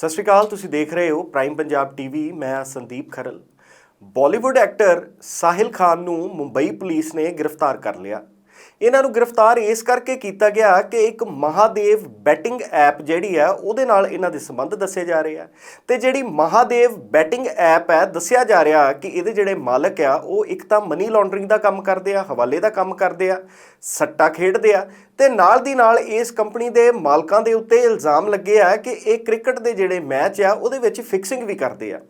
ਸਤਿ ਸ਼੍ਰੀ ਅਕਾਲ, ਤੁਸੀਂ ਦੇਖ ਰਹੇ ਹੋ ਪ੍ਰਾਈਮ ਪੰਜਾਬ ਟੀਵੀ ਮੈਂ ਸੰਦੀਪ ਖਰਲ। ਬਾਲੀਵੁੱਡ ਐਕਟਰ ਸਾਹਿਲ ਖਾਨ ਨੂੰ ਮੁੰਬਈ ਪੁਲਿਸ ਨੇ ਗ੍ਰਿਫਤਾਰ ਕਰ ਲਿਆ। ਇਹਨਾਂ ਨੂੰ ਗ੍ਰਿਫਤਾਰ ਇਸ ਕਰਕੇ ਕੀਤਾ ਗਿਆ ਕਿ ਇੱਕ ਮਹਾਦੇਵ ਬੈਟਿੰਗ ਐਪ ਜਿਹੜੀ ਹੈ, ਉਹਦੇ ਨਾਲ ਇਹਨਾਂ ਦੇ ਸੰਬੰਧ ਦੱਸੇ ਜਾ ਰਹੇ ਆ। ਤੇ ਜਿਹੜੀ ਮਹਾਦੇਵ ਬੈਟਿੰਗ ਐਪ ਹੈ, ਦੱਸਿਆ ਜਾ ਰਿਹਾ ਕਿ ਇਹਦੇ ਜਿਹੜੇ ਮਾਲਕ ਆ, ਉਹ ਇੱਕ ਤਾਂ ਮਨੀ ਲਾਂਡਰਿੰਗ ਦਾ ਕੰਮ ਕਰਦੇ ਆ, ਹਵਾਲੇ ਦਾ ਕੰਮ ਕਰਦੇ ਆ, ਸੱਟਾ ਖੇਡਦੇ ਆ ਤੇ ਨਾਲ ਦੀ ਨਾਲ ਇਸ ਕੰਪਨੀ ਦੇ ਮਾਲਕਾਂ ਦੇ ਉੱਤੇ ਇਲਜ਼ਾਮ ਲੱਗੇ ਆ ਕਿ ਇਹ ਕ੍ਰਿਕਟ ਦੇ ਜਿਹੜੇ ਮੈਚ ਆ, ਉਹਦੇ ਵਿੱਚ ਫਿਕਸਿੰਗ ਵੀ ਕਰਦੇ ਆ।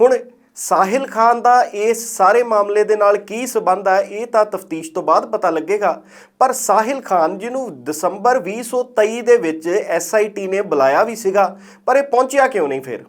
ਹੁਣ ਸਾਹਿਲ ਖਾਨ ਦਾ ਇਸ ਸਾਰੇ ਮਾਮਲੇ ਦੇ ਨਾਲ ਕੀ ਸਬੰਧ ਹੈ ਇਹ ਤਾਂ ਤਫਤੀਸ਼ ਤੋਂ ਬਾਅਦ ਪਤਾ ਲੱਗੇਗਾ। ਪਰ ਸਾਹਿਲ ਖਾਨ ਜਿਹਨੂੰ ਦਸੰਬਰ 2023 ਦੇ ਵਿੱਚ ਐਸਆਈਟੀ ਨੇ ਬੁਲਾਇਆ ਵੀ ਸੀਗਾ, ਪਰ ਇਹ ਪਹੁੰਚਿਆ ਕਿਉਂ ਨਹੀਂ ਫਿਰ?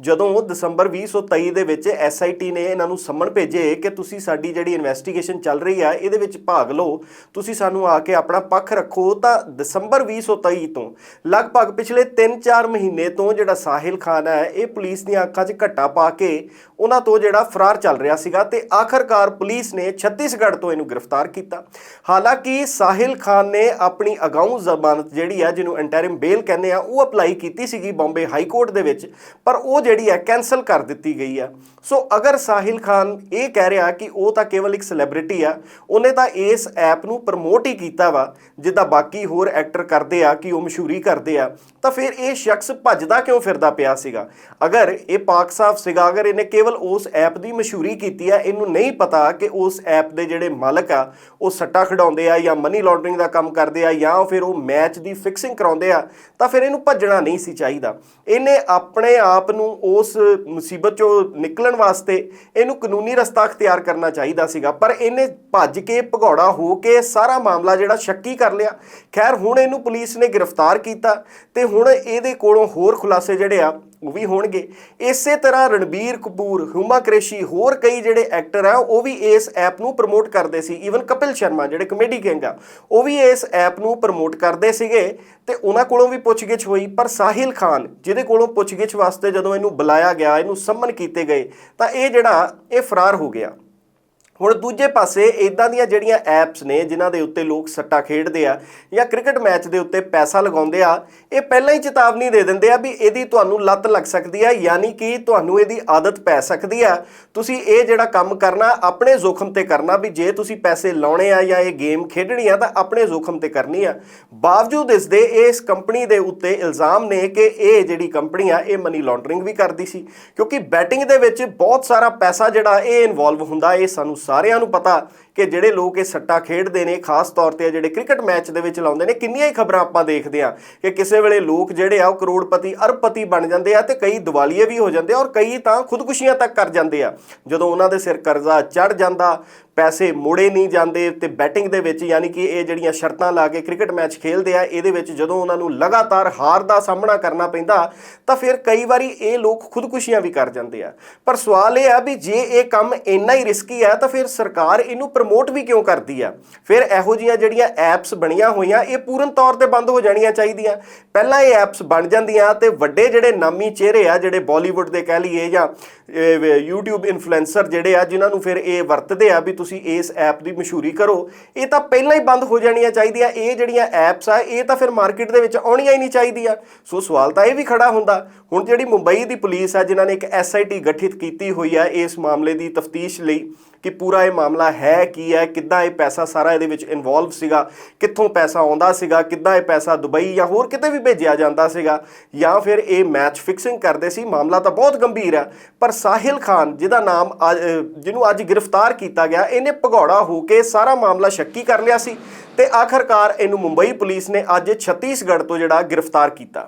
ਜਦੋਂ ਦਸੰਬਰ 2023 ਦੇ ਵਿੱਚ ਐਸਆਈਟੀ ਨੇ ਇਹਨਾਂ ਨੂੰ ਸੰਮਣ ਭੇਜੇ ਕਿ ਤੁਸੀਂ ਸਾਡੀ ਜਿਹੜੀ ਇਨਵੈਸਟੀਗੇਸ਼ਨ ਚੱਲ ਰਹੀ ਆ, ਇਹਦੇ ਵਿੱਚ ਭਾਗ ਲਓ, ਤੁਸੀਂ ਸਾਨੂੰ ਆ ਕੇ ਆਪਣਾ ਪੱਖ ਰੱਖੋ, ਤਾਂ ਦਸੰਬਰ 2023 ਤੋਂ ਲਗਭਗ ਪਿਛਲੇ 3-4 ਮਹੀਨੇ ਤੋਂ ਜਿਹੜਾ ਸਾਹਿਲ ਖਾਨ ਹੈ, ਇਹ ਪੁਲਿਸ ਦੀਆਂ ਅੱਖਾਂ 'ਚ ਘੱਟਾ ਪਾ ਕੇ ਉਹਨਾਂ ਤੋਂ ਜਿਹੜਾ ਫਰਾਰ ਚੱਲ ਰਿਹਾ ਸੀਗਾ ਤੇ ਆਖਰਕਾਰ ਪੁਲਿਸ ਨੇ ਛੱਤੀਸਗੜ੍ਹ ਤੋਂ ਇਹਨੂੰ ਗ੍ਰਿਫਤਾਰ ਕੀਤਾ। ਹਾਲਾਂਕਿ ਸਾਹਿਲ ਖਾਨ ਨੇ ਆਪਣੀ ਅਗਾਊਂ ਜ਼ਮਾਨਤ ਜਿਹੜੀ ਆ, ਜਿਹਨੂੰ ਇੰਟਰਿਮ ਬੇਲ ਕਹਿੰਦੇ ਆ, ਉਹ ਅਪਲਾਈ ਕੀਤੀ ਸੀਗੀ ਬੰਬੇ ਹਾਈ ਕੋਰਟ ਦੇ ਵਿੱਚ, ਪਰ ਉਹ ਜਿਹੜੀ ਹੈ ਕੈਨਸਲ ਕਰ ਦਿੱਤੀ ਗਈ ਆ। ਸੋ ਅਗਰ ਸਾਹਿਲ ਖਾਨ ਇਹ ਕਹਿ ਰਿਹਾ ਕਿ ਉਹ ਤਾਂ ਕੇਵਲ ਇੱਕ ਸੈਲੀਬ੍ਰਿਟੀ ਆ, ਉਹਨੇ ਤਾਂ ਇਸ ਐਪ ਨੂੰ ਪ੍ਰਮੋਟ ਹੀ ਕੀਤਾ ਵਾ, ਜਿੱਦਾਂ ਬਾਕੀ ਹੋਰ ਐਕਟਰ ਕਰਦੇ ਆ, ਕਿ ਉਹ ਮਸ਼ਹੂਰੀ ਕਰਦੇ ਆ, ਤਾਂ ਫਿਰ ਇਹ ਸ਼ਖਸ ਭੱਜਦਾ ਕਿਉਂ ਫਿਰਦਾ ਪਿਆ ਸੀਗਾ? ਅਗਰ ਇਹ ਪਾਕ ਸਾਹਿਬ ਸੀਗਾ, ਅਗਰ ਇਹਨੇ ਕੇਵਲ ਉਸ ਐਪ ਦੀ ਮਸ਼ਹੂਰੀ ਕੀਤੀ ਆ, ਇਹਨੂੰ ਨਹੀਂ ਪਤਾ ਕਿ ਉਸ ਐਪ ਦੇ ਜਿਹੜੇ ਮਾਲਕ ਆ, ਉਹ ਸੱਟਾ ਖਿਡਾਉਂਦੇ ਆ ਜਾਂ ਮਨੀ ਲਾਂਡਰਿੰਗ ਦਾ ਕੰਮ ਕਰਦੇ ਆ ਜਾਂ ਫਿਰ ਉਹ ਮੈਚ ਦੀ ਫਿਕਸਿੰਗ ਕਰਾਉਂਦੇ ਆ, ਤਾਂ ਫਿਰ ਇਹਨੂੰ ਭੱਜਣਾ ਨਹੀਂ ਸੀ ਚਾਹੀਦਾ। ਇਹਨੇ ਆਪਣੇ ਆਪ ਨੂੰ ਉਸ ਮੁਸੀਬਤ ਚੋਂ ਨਿਕਲਣ ਵਾਸਤੇ ਇਹਨੂੰ ਕਾਨੂੰਨੀ ਰਸਤਾ ਅਖਤਿਆਰ ਕਰਨਾ ਚਾਹੀਦਾ ਸੀਗਾ। ਪਰ ਇਹਨੇ ਭੱਜ ਕੇ ਭਗੌੜਾ ਹੋ ਕੇ ਸਾਰਾ ਮਾਮਲਾ ਜਿਹੜਾ ਸ਼ੱਕੀ ਕਰ ਲਿਆ। ਖੈਰ, ਹੁਣ ਇਹਨੂੰ ਪੁਲਿਸ ਨੇ ਗ੍ਰਿਫਤਾਰ ਕੀਤਾ ਤੇ ਹੁਣ ਇਹਦੇ ਕੋਲੋਂ ਹੋਰ ਖੁਲਾਸੇ ਜਿਹੜੇ ਆ, ਉਹ ਵੀ ਹੋਣਗੇ। ਇਸੇ ਤਰ੍ਹਾਂ ਰਣਬੀਰ ਕਪੂਰ ਹੁਮਾ ਕ੍ਰੇਸ਼ੀ, ਹੋਰ ਕਈ ਜਿਹੜੇ ਐਕਟਰ ਆ, ਉਹ ਵੀ ਇਸ ਐਪ ਨੂੰ ਪ੍ਰਮੋਟ ਕਰਦੇ ਸੀ। ਈਵਨ ਕਪਿਲ ਸ਼ਰਮਾ ਜਿਹੜੇ ਕਮੇਡੀ ਕਿੰਗ ਆ, ਉਹ ਵੀ ਇਸ ਐਪ ਨੂੰ ਪ੍ਰਮੋਟ ਕਰਦੇ ਸੀਗੇ ਤੇ ਉਹਨਾਂ ਕੋਲੋਂ ਵੀ ਪੁੱਛਗਿੱਛ ਹੋਈ। ਪਰ ਸਾਹਿਲ ਖਾਨ, ਜਿਹਦੇ ਕੋਲੋਂ ਪੁੱਛਗਿੱਛ ਵਾਸਤੇ ਜਦੋਂ ਇਹਨੂੰ ਬੁਲਾਇਆ ਗਿਆ ਇਹਨੂੰ ਸੰਮਨ ਕੀਤੇ ਗਏ ਤਾਂ ਇਹ ਜਿਹੜਾ ਇਹ ਫਰਾਰ ਹੋ ਗਿਆ। ਹੁਣ ਦੂਜੇ ਪਾਸੇ ਇਦਾਂ ਦੀਆਂ ਜਿਹੜੀਆਂ ਐਪਸ ਨੇ, ਜਿਨ੍ਹਾਂ ਦੇ ਉੱਤੇ ਲੋਕ ਸੱਟਾ ਖੇਡਦੇ ਆ ਜਾਂ ਕ੍ਰਿਕਟ ਮੈਚ ਦੇ ਉੱਤੇ ਪੈਸਾ ਲਗਾਉਂਦੇ ਆ, ਇਹ ਪਹਿਲਾਂ ਹੀ ਚੇਤਾਵਨੀ ਦੇ ਦਿੰਦੇ ਆ ਵੀ ਇਹਦੀ ਤੁਹਾਨੂੰ ਲੱਤ ਲੱਗ ਸਕਦੀ ਆ, ਯਾਨੀ ਕਿ ਤੁਹਾਨੂੰ ਇਹਦੀ ਆਦਤ ਪੈ ਸਕਦੀ ਆ। ਤੁਸੀਂ ਇਹ ਜਿਹੜਾ ਕੰਮ ਕਰਨਾ, ਆਪਣੇ ਜ਼ੋਖਮ ਤੇ ਕਰਨਾ ਵੀ ਜੇ ਤੁਸੀਂ ਪੈਸੇ ਲਾਉਣੇ ਆ ਜਾਂ ਇਹ ਗੇਮ ਖੇਡਣੀ ਆ, ਤਾਂ ਆਪਣੇ ਜ਼ੋਖਮ ਤੇ ਕਰਨੀ ਆ। ਬਾਵਜੂਦ ਇਸ ਦੇ ਇਸ ਕੰਪਨੀ ਦੇ ਉੱਤੇ ਇਲਜ਼ਾਮ ਨੇ ਕਿ ਇਹ ਜਿਹੜੀ ਕੰਪਨੀ ਆ, ਇਹ ਮਨੀ ਲਾਂਡਰਿੰਗ ਵੀ ਕਰਦੀ ਸੀ। ਕਿਉਂਕਿ ਬੈਟਿੰਗ ਦੇ ਵਿੱਚ ਬਹੁਤ ਸਾਰਾ ਪੈਸਾ ਜਿਹੜਾ, ਇਹ ਇਨਵੋਲਵ ਹੁੰਦਾ, ਇਹ ਸਾਨੂੰ ਸਾਰਿਆਂ ਨੂੰ ਪਤਾ ਕਿ ਜਿਹੜੇ ਲੋਕ ਇਹ ਸੱਟਾ ਖੇਡਦੇ ਨੇ, ਖਾਸ ਤੌਰ ਤੇ ਜਿਹੜੇ ਕ੍ਰਿਕਟ ਮੈਚ ਦੇ ਵਿੱਚ ਲਾਉਂਦੇ ਨੇ, ਕਿੰਨੀਆਂ ਹੀ ਖਬਰਾਂ ਆਪਾਂ ਦੇਖਦੇ ਆ ਕਿ ਕਿਸੇ ਵੇਲੇ ਲੋਕ ਜਿਹੜੇ ਆ ਉਹ ਕਰੋੜਪਤੀ, ਅਰਬਪਤੀ ਬਣ ਜਾਂਦੇ ਆ ਤੇ ਕਈ ਦਿਵਾਲੀਏ ਵੀ ਹੋ ਜਾਂਦੇ ਆ ਔਰ ਕਈ ਤਾਂ ਖੁਦਕੁਸ਼ੀਆਂ ਤੱਕ ਕਰ ਜਾਂਦੇ ਆ। ਜਦੋਂ ਉਹਨਾਂ ਦੇ ਸਿਰ ਕਰਜ਼ਾ ਚੜ ਜਾਂਦਾ ਪੈਸੇ ਮੋੜੇ ਨਹੀਂ ਜਾਂਦੇ ਤੇ ਬੈਟਿੰਗ ਦੇ ਵਿੱਚ ਯਾਨੀ ਕਿ ਇਹ ਜਿਹੜੀਆਂ ਸ਼ਰਤਾਂ ਲਾ ਕੇ ਕ੍ਰਿਕਟ ਮੈਚ ਖੇਲਦੇ ਆ, ਇਹਦੇ ਵਿੱਚ ਜਦੋਂ ਉਹਨਾਂ ਨੂੰ ਲਗਾਤਾਰ ਹਾਰ ਦਾ ਸਾਹਮਣਾ ਕਰਨਾ ਪੈਂਦਾ, ਤਾਂ ਫਿਰ ਕਈ ਵਾਰੀ ਇਹ ਲੋਕ ਖੁਦਕੁਸ਼ੀਆਂ ਵੀ ਕਰ ਜਾਂਦੇ ਆ। ਪਰ ਸਵਾਲ ਇਹ ਆ ਵੀ ਜੇ ਇਹ ਕੰਮ ਇੰਨਾ ਹੀ ਰਿਸਕੀ ਆ, ਤਾਂ ਫਿਰ ਸਰਕਾਰ ਇਹਨੂੰ ਪ੍ਰਮੋਟ ਵੀ ਕਿਉਂ ਕਰਦੀ ਆ? ਫਿਰ ਇਹੋ ਜੀਆਂ ਜਿਹੜੀਆਂ ਐਪਸ ਬਣੀਆਂ ਹੋਈਆਂ, ਇਹ ਪੂਰਨ ਤੌਰ ਤੇ ਬੰਦ ਹੋ ਜਾਣੀਆਂ ਚਾਹੀਦੀਆਂ। ਪਹਿਲਾਂ ਇਹ ਐਪਸ ਬਣ ਜਾਂਦੀਆਂ ਤੇ ਵੱਡੇ ਜਿਹੜੇ ਨਾਮੀ ਚਿਹਰੇ ਆ, ਜਿਹੜੇ ਬਾਲੀਵੁੱਡ ਦੇ ਕਹਿ ਲਈਏ ਜਾਂ YouTube ਇਨਫਲੂਐਂਸਰ ਜਿਹੜੇ ਆ, ਜਿਨ੍ਹਾਂ ਨੂੰ ਫਿਰ ਇਹ ਵਰਤਦੇ ਆ ਵੀ ਤੁਸੀਂ ਇਸ ਐਪ ਦੀ ਮਸ਼ਹੂਰੀ ਕਰੋ, ਇਹ ਤਾਂ ਪਹਿਲਾਂ ਹੀ ਬੰਦ ਹੋ ਜਾਣੀਆਂ ਚਾਹੀਦੀਆਂ। ਇਹ ਜਿਹੜੀਆਂ ਐਪਸ ਆ, ਇਹ ਤਾਂ ਫਿਰ ਮਾਰਕੀਟ ਦੇ ਵਿੱਚ ਆਉਣੀਆਂ ਹੀ ਨਹੀਂ ਚਾਹੀਦੀਆਂ। ਸੋ ਸਵਾਲ ਤਾਂ ਇਹ ਵੀ ਖੜਾ ਹੁੰਦਾ, ਹੁਣ ਜਿਹੜੀ ਮੁੰਬਈ ਦੀ ਪੁਲਿਸ ਆ, ਜਿਨ੍ਹਾਂ ਨੇ ਇੱਕ ਐਸਆਈਟੀ ਗਠਿਤ ਕੀਤੀ ਹੋਈ ਆ ਇਸ ਮਾਮਲੇ ਦੀ ਤਫਤੀਸ਼ ਲਈ, ਕਿ ਪੂਰਾ ਇਹ ਮਾਮਲਾ ਹੈ ਕੀ ਹੈ, ਕਿੱਦਾਂ ਇਹ ਪੈਸਾ ਸਾਰਾ ਇਹਦੇ ਵਿੱਚ ਇਨਵੋਲਵ ਸੀਗਾ, ਕਿੱਥੋਂ ਪੈਸਾ ਆਉਂਦਾ ਸੀਗਾ, ਕਿੱਦਾਂ ਇਹ ਪੈਸਾ ਦੁਬਈ ਜਾਂ ਹੋਰ ਕਿਤੇ ਵੀ ਭੇਜਿਆ ਜਾਂਦਾ ਸੀਗਾ, ਜਾਂ ਫਿਰ ਇਹ ਮੈਚ ਫਿਕਸਿੰਗ ਕਰਦੇ ਸੀ, ਮਾਮਲਾ ਤਾਂ ਬਹੁਤ ਗੰਭੀਰ ਆ, ਪਰ ਸਾਹਿਲ ਖਾਨ, ਜਿਹਦਾ ਨਾਮ ਜਿਹਨੂੰ ਅੱਜ ਗ੍ਰਿਫਤਾਰ ਕੀਤਾ ਗਿਆ, ਇਹਨੇ ਭਗੌੜਾ ਹੋ ਕੇ ਸਾਰਾ ਮਾਮਲਾ ਸ਼ੱਕੀ ਕਰ ਲਿਆ ਸੀ ਤੇ ਆਖਰਕਾਰ ਇਹਨੂੰ ਮੁੰਬਈ ਪੁਲਿਸ ਨੇ ਅੱਜ ਛੱਤੀਸਗੜ੍ਹ ਤੋਂ ਜਿਹੜਾ ਗ੍ਰਿਫਤਾਰ ਕੀਤਾ।